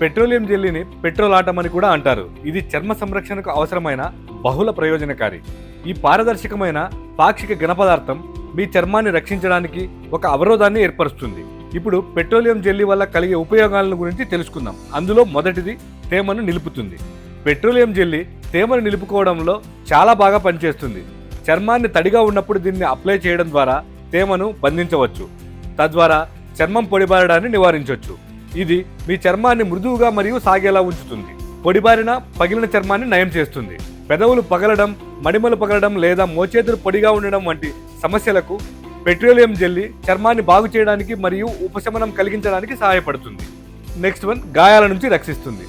Petroleum జెల్లీని petrol ఆటమని కూడా అంటారు. ఇది చర్మ సంరక్షణకు అవసరమైన బహుళ ప్రయోజనకారి. ఈ పారదర్శకమైన పాక్షిక ఘనపదార్థం మీ చర్మాన్ని రక్షించడానికి ఒక అవరోధాన్ని ఏర్పరుస్తుంది. ఇప్పుడు పెట్రోలియం జెల్లీ వల్ల కలిగే ఉపయోగాలను గురించి తెలుసుకుందాం. అందులో మొదటిది తేమను నిలుపుతుంది. పెట్రోలియం జెల్లీ తేమను నిలుపుకోవడంలో చాలా బాగా పనిచేస్తుంది. చర్మాన్ని తడిగా ఉన్నప్పుడు దీన్ని అప్లై చేయడం ద్వారా తేమను బంధించవచ్చు. తద్వారా చర్మం పొడిబారడాన్ని నివారించవచ్చు. ఇది మీ చర్మాన్ని మృదువుగా మరియు సాగేలా ఉంచుతుంది. పొడిబారిన పగిలిన చర్మాన్ని నయం చేస్తుంది. పెదవులు పగలడం మడిమలు పగలడం లేదా మోచేతులు పొడిగా ఉండడం వంటి సమస్యలకు పెట్రోలియం జెల్లీ చర్మాన్ని బాగు చేయడానికి మరియు ఉపశమనం కలిగించడానికి సహాయపడుతుంది. నెక్స్ట్ వన్ గాయాల నుంచి రక్షిస్తుంది.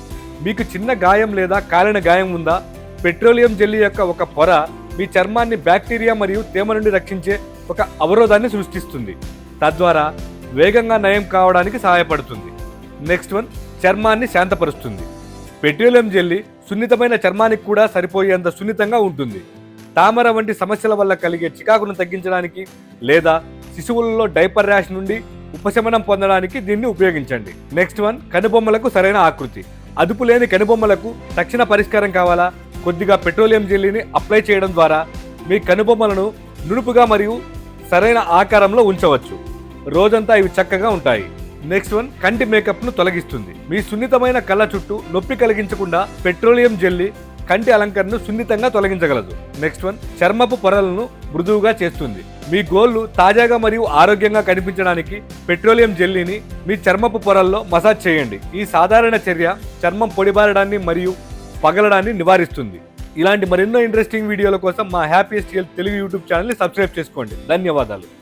మీకు చిన్న గాయం లేదా కాలిన గాయం ఉందా? పెట్రోలియం జెల్లీ యొక్క ఒక పొర మీ చర్మాన్ని బ్యాక్టీరియా మరియు తేమ నుండి రక్షించే ఒక అవరోధాన్ని సృష్టిస్తుంది. తద్వారా వేగంగా నయం కావడానికి సహాయపడుతుంది. నెక్స్ట్ వన్ చర్మాన్ని శాంతపరుస్తుంది. పెట్రోలియం జెల్లి సున్నితమైన చర్మానికి కూడా సరిపోయేంత సున్నితంగా ఉంటుంది. తామర వంటి సమస్యల వల్ల కలిగే చికాకును తగ్గించడానికి లేదా శిశువులలో డైపర్ ర్యాష్ నుండి ఉపశమనం పొందడానికి దీన్ని ఉపయోగించండి. నెక్స్ట్ వన్ కనుబొమ్మలకు సరైన ఆకృతి. అదుపు లేని కనుబొమ్మలకు తక్షణ పరిష్కారం కావాలా? కొద్దిగా పెట్రోలియం జెల్లీని అప్లై చేయడం ద్వారా మీ కనుబొమ్మలను నునుపుగా మరియు సరైన ఆకారంలో ఉంచవచ్చు. రోజంతా ఇవి చక్కగా ఉంటాయి. నెక్స్ట్ వన్ కంటి మేకప్ను తొలగిస్తుంది. మీ సున్నితమైన కళ్ళ చుట్టూ నొప్పి కలిగించకుండా పెట్రోలియం జెల్లీ కంటి అలంకరణను సున్నితంగా తొలగించగలదు. నెక్స్ట్ వన్ చర్మపు పొరలను మృదువుగా చేస్తుంది. మీ గోళ్ళు తాజాగా మరియు ఆరోగ్యంగా కనిపించడానికి పెట్రోలియం జెల్లీని మీ చర్మపు పొరల్లో మసాజ్ చేయండి. ఈ సాధారణ చర్య చర్మం పొడిబారడాన్ని మరియు పగలడాన్ని నివారిస్తుంది. ఇలాంటి మరెన్నో ఇంట్రెస్టింగ్ వీడియోల కోసం మా హ్యాపీయెస్ట్ హెల్త్ తెలుగు యూట్యూబ్ ఛానల్ని సబ్స్క్రైబ్ చేసుకోండి. ధన్యవాదాలు.